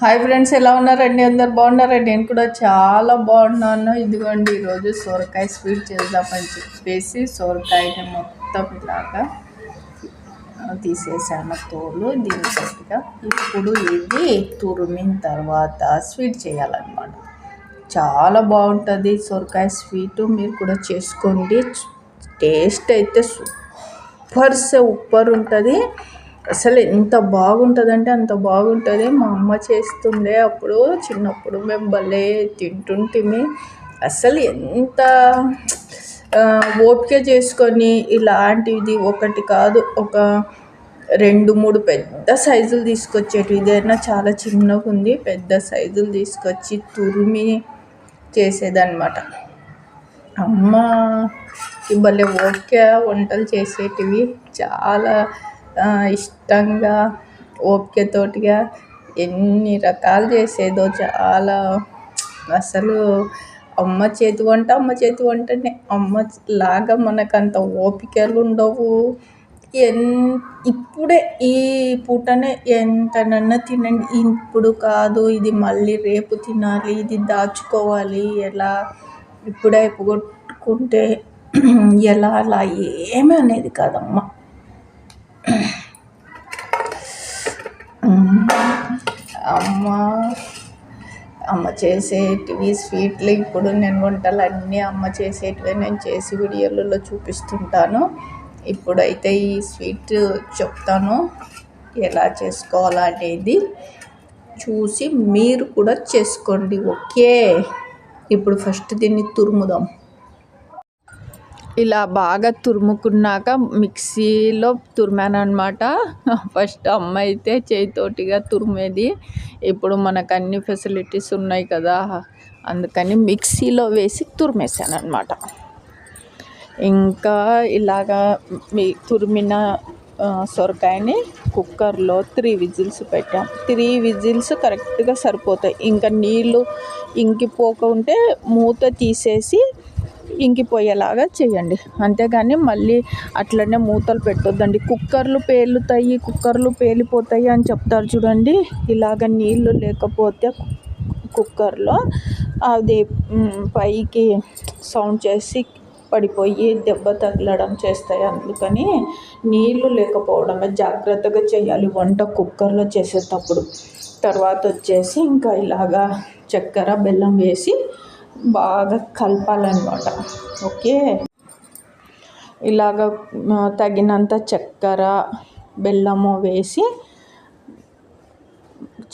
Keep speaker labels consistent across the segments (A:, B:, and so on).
A: Hi friends ఎలా ఉన్నారండి అందరు బాగున్నారండి నేను కూడా చాలా బాగున్నాను. ఇదిగోండి ఈరోజు సొరకాయ స్వీట్ చేద్దామని చెప్పేసి సొరకాయని మొత్తం ఇలాగా తీసేసాను. తోలు దీనికొద్దిగా ఇప్పుడు ఇది తురిమిన తర్వాత స్వీట్ చేయాలన్నమాట. చాలా బాగుంటుంది సొరకాయ స్వీటు. మీరు కూడా చేసుకోండి. టేస్ట్ అయితే సూపర్ సూపర్ ఉంటుంది. అసలు ఎంత బాగుంటుందంటే అంత బాగుంటుంది. మా అమ్మ చేస్తుండే అప్పుడు చిన్నప్పుడు మేము భలే తింటుంటిమి. అసలు ఎంత ఓపిక చేసుకొని ఇలాంటిది ఒకటి కాదు ఒక రెండు మూడు పెద్ద సైజులు తీసుకొచ్చేటి ఇదైనా చాలా చిన్నగా ఉంది పెద్ద సైజులు తీసుకొచ్చి తురిమి చేసేదన్నమాట. అమ్మ భలే ఓకే వంటలు చేసేటివి. చాలా ఇష్టంగా ఓపికతోటిగా ఎన్ని రకాలు చేసేదో చాలా. అసలు అమ్మ చేతి వంట అమ్మ చేతి వంటనే. అమ్మ లాగా మనకు అంత ఓపికలు ఉండవు ఎన్ ఇప్పుడే ఈ పూటనే ఎంతనన్నా తినండి. ఇప్పుడు కాదు ఇది మళ్ళీ రేపు తినాలి ఇది దాచుకోవాలి. ఎలా? ఇప్పుడే అయిపోగొట్టుకుంటే ఎలా? అలా ఏమీ అనేది కాదమ్మ. అమ్మ. అమ్మ చేసేటివి స్వీట్లు ఇప్పుడు నేను వంటలు అన్నీ అమ్మ చేసేటివే నేను చేసి వీడియోలలో చూపిస్తుంటాను. ఇప్పుడైతే ఈ స్వీట్ చెప్తాను. ఎలా చేసుకోవాలనేది చూసి మీరు కూడా చేసుకోండి. ఓకే. ఇప్పుడు ఫస్ట్ దీన్ని తురుముదాం. ఇలా బాగా తురుముకున్నాక మిక్సీలో తురిమాను అనమాట ఫస్ట్ అమ్మ అయితే చేతితోటిగా తురిమేది. ఇప్పుడు మనకు అన్ని ఫెసిలిటీస్ ఉన్నాయి కదా అందుకని మిక్సీలో వేసి తురిమేసాను అనమాట ఇంకా ఇలాగా మీ తురిమిన సొరకాయని కుక్కర్లో త్రీ విజిల్స్ పెట్టాం. త్రీ విజిల్స్ కరెక్ట్గా సరిపోతాయి. ఇంకా నీళ్ళు ఇంకిపోకుంటే మూత తీసేసి ఇంకిపోయేలాగా చేయండి. అంతేగాని మళ్ళీ అట్లనే మూతలు పెట్టొద్దండి. కుక్కర్లు పేలుతాయి కుక్కర్లు పేలిపోతాయి అని చెప్తారు చూడండి. ఇలాగ నీళ్ళు లేకపోతే కుక్కర్లో అది పైకి సౌండ్ చేసి పడిపోయి దెబ్బ తగలడం చేస్తాయి. అందుకని నీళ్ళు లేకపోవడమే జాగ్రత్తగా చేయాలి. వంట కుక్కర్లో చేసేటప్పుడు. తర్వాత వచ్చేసి ఇంకా ఇలాగా చక్కెర బెల్లం వేసి బాగా కలపాలన్నమాట. ఓకే? ఇలాగ తగినంత చక్కెర బెల్లము వేసి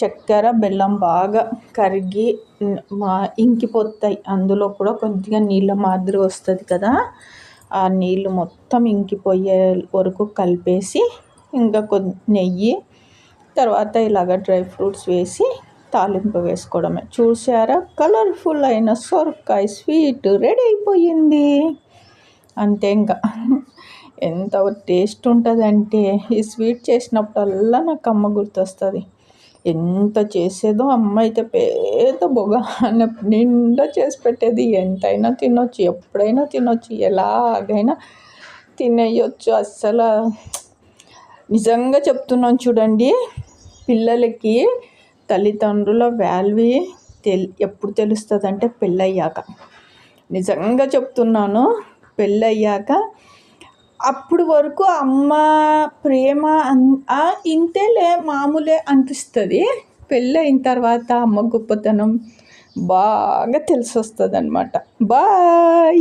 A: చక్కెర బెల్లం బాగా కరిగి ఇంకిపోతాయి. అందులో కూడా కొద్దిగా నీళ్ళ మాదిరి వస్తుంది కదా? ఆ నీళ్ళు మొత్తం ఇంకిపోయే వరకు కలిపేసి ఇంకా కొద్ది నెయ్యి తర్వాత ఇలాగ డ్రై ఫ్రూట్స్ వేసి తాలింపు వేసుకోవడమే. చూసారా కలర్ఫుల్ అయిన సొరకాయ స్వీట్ రెడీ అయిపోయింది. అంతే ఇంకా. ఎంత టేస్ట్ ఉంటుందంటే ఈ స్వీట్ చేసినప్పుడల్లా నాకు అమ్మ గుర్తొస్తుంది. ఎంత చేసేదో అమ్మ అయితే పేద బొగ నిండా చేసి పెట్టేది. ఎంతైనా తినొచ్చు ఎప్పుడైనా తినొచ్చు ఎలాగైనా తినేయచ్చు. అస్సలు నిజంగా చెప్తున్నాను చూడండి పిల్లలకి తల్లిదండ్రుల వాల్యూ తెల్ ఎప్పుడు తెలుస్తుంది అంటే పెళ్ళయ్యాక. నిజంగా చెప్తున్నాను పెళ్ళయ్యాక అప్పుడు వరకు అమ్మ ప్రేమ ఇంతేలే మామూలే అనిపిస్తుంది. పెళ్ళయిన తర్వాత అమ్మ గొప్పతనం బాగా తెలిసి వస్తుంది అనమాట బాయ్!